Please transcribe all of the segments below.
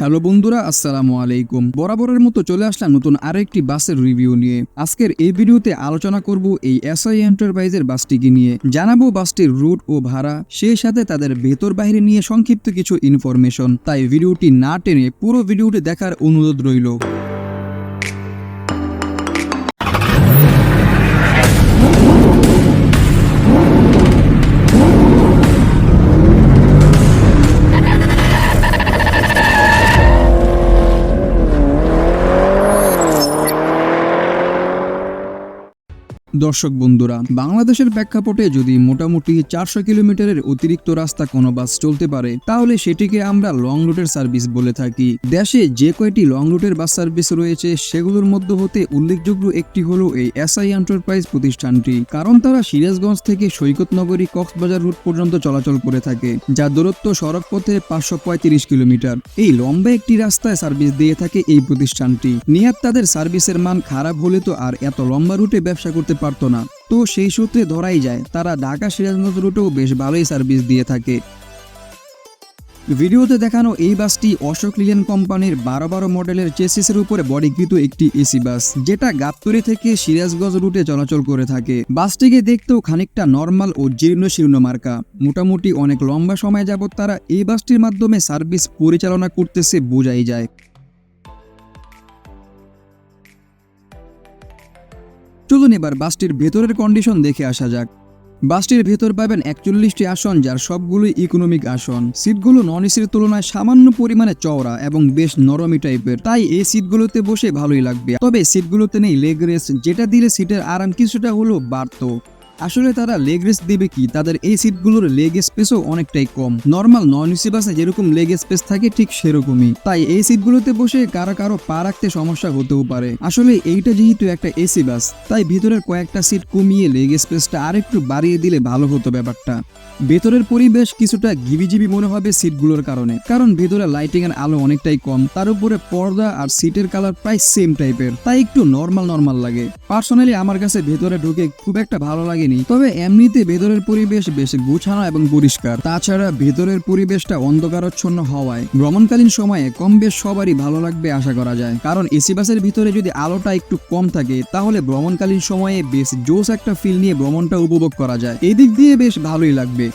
Hello বন্ধুরা, আসসালামু আলাইকুম। বরাবরের মতো চলে আসলাম নতুন আরেকটি বাসের রিভিউ নিয়ে। আজকের এই ভিডিওতে আলোচনা করব এই এসআই এন্টারপ্রাইজের বাসটিকে নিয়ে। জানাব বাসটির রুট ও ভাড়া, সেই সাথে তাদের ভেতর বাইরে নিয়ে সংক্ষিপ্ত কিছু ইনফরমেশন তাই ভিডিওটি না টেনে পুরো ভিডিওটি দেখার অনুরোধ রইল। দর্শক বন্ধুরা, বাংলাদেশের প্রেক্ষাপটে যদি মোটামুটি চারশো কিলোমিটারের অতিরিক্ত রাস্তা কোনো বাস চলতে পারে, তাহলে সেটিকে আমরা লং রুটের সার্ভিস বলে থাকি। দেশে যে কয়টি লং রুটের বাস সার্ভিস রয়েছে, সেগুলোর মধ্যে হতে উল্লেখযোগ্য একটি হলো এই এসআই এন্টারপ্রাইজ প্রতিষ্ঠানটি, কারণ তারা সিরাজগঞ্জ থেকে সৈকত নগরী কক্সবাজার রুট পর্যন্ত চলাচল করে থাকে, যার দূরত্ব সড়ক পথে পাঁচশো পঁয়ত্রিশ কিলোমিটার। এই লম্বা একটি রাস্তায় সার্ভিস দিয়ে থাকে এই প্রতিষ্ঠানটি। নিহাত তাদের সার্ভিসের মান খারাপ হলে তো আর এত লম্বা রুটে ব্যবসা করতে পারতো না। তো সেই সূত্রে ধরাই যায়, তারা ঢাকা সিরাজগঞ্জ রুটেও বেশ ভালোই সার্ভিস দিয়ে থাকে। ভিডিওতে দেখানো এই বাসটি অশোক লিলেন কোম্পানির বারো বারো মডেলের চেসিসের উপরে বডিকৃত একটি এসি বাস, যেটা গাবতলি থেকে সিরাজগঞ্জ রুটে চলাচল করে থাকে। বাসটিকে দেখতেও খানিকটা নর্মাল ও জীর্ণ শীর্ণ মার্কা। মোটামুটি অনেক লম্বা সময় যাবত তারা এই বাসটির মাধ্যমে সার্ভিস পরিচালনা করতেছে বোঝাই যায়। চলুন এবার বাসটির ভেতরের কন্ডিশন দেখে আসা যাক। বাসটির ভেতর পাবেন একচল্লিশটি আসন, যার সবগুলোই ইকোনমিক আসন। সিটগুলো নন এসির তুলনায় সামান্য পরিমাণে চওড়া এবং বেশ নরমি টাইপের। তাই এই সিটগুলোতে বসে ভালোই লাগবে। তবে সিটগুলোতে নেই লেগ রেস যেটা দিলে সিটের আরাম কিছুটা হলেও বাড়তো। আসলে তারা লেগ রেস্ট দেবে কি? তাদের এই সিটগুলোর লেগ স্পেসও অনেকটাই কম। নর্মাল নন এসি বাসে যেরকম লেগ স্পেস থাকে, ঠিক সেরকমই। তাই এই সিটগুলোতে বসে কারও কারও পা রাখতে সমস্যা হতেও পারে। আসলে এইটা যেহেতু একটা এসি বাস, তাই ভিতরের কয়েকটা সিট কমিয়ে লেগ স্পেসটা আরেকটু বাড়িয়ে দিলে ভালো হতো ব্যাপারটা। ভেতরের পরিবেশ কিছুটা ঘিবিজিবি মনে হবে সিটগুলোর কারণে, কারণ ভেতরে লাইটিং এর আলো অনেকটাই কম। তার উপরে পর্দা আর সিটের কালার প্রায় সেম টাইপের তাই একটু নর্মাল নর্মাল লাগে। পার্সোনালি আমার কাছে ভেতরে ঢুকে খুব একটা ভালো লাগেনি তবে এমনিতে ভেতরের পরিবেশ বেশ গুছানো এবং পরিষ্কার। তাছাড়া ভেতরের পরিবেশটা অন্ধকারচ্ছন্ন হওয়ায় ভ্রমণকালীন সময়ে কম বেশ সবারই ভালো লাগবে আশা করা যায়। কারণ এসি বাসের ভিতরে যদি আলোটা একটু কম থাকে, তাহলে ভ্রমণকালীন সময়ে বেশ জোস একটা ফিল নিয়ে ভ্রমণটা উপভোগ করা যায়। এদিক দিয়ে বেশ ভালোই লাগবে।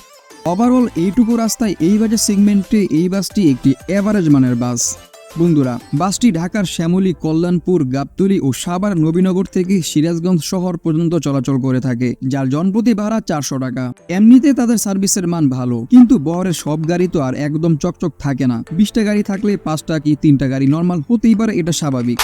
ওভারঅল এইটুকু রাস্তায় এই বাজেট সেগমেন্টে এই বাসটি একটি এভারেজ মানের বাস। বন্ধুরা, বাসটি ঢাকার শ্যামলী, কল্যাণপুর, গাবতলি ও সাবার নবীনগর থেকে সিরাজগঞ্জ শহর পর্যন্ত চলাচল করে থাকে, যার জনপ্রতি ভাড়া চারশো টাকা। এমনিতে তাদের সার্ভিসের মান ভালো, কিন্তু বহরের সব গাড়ি তো আর একদম চকচক থাকে না। বিশটা গাড়ি থাকলে পাঁচটা কি তিনটা গাড়ি নর্মাল হতেই পারে, এটা স্বাভাবিক।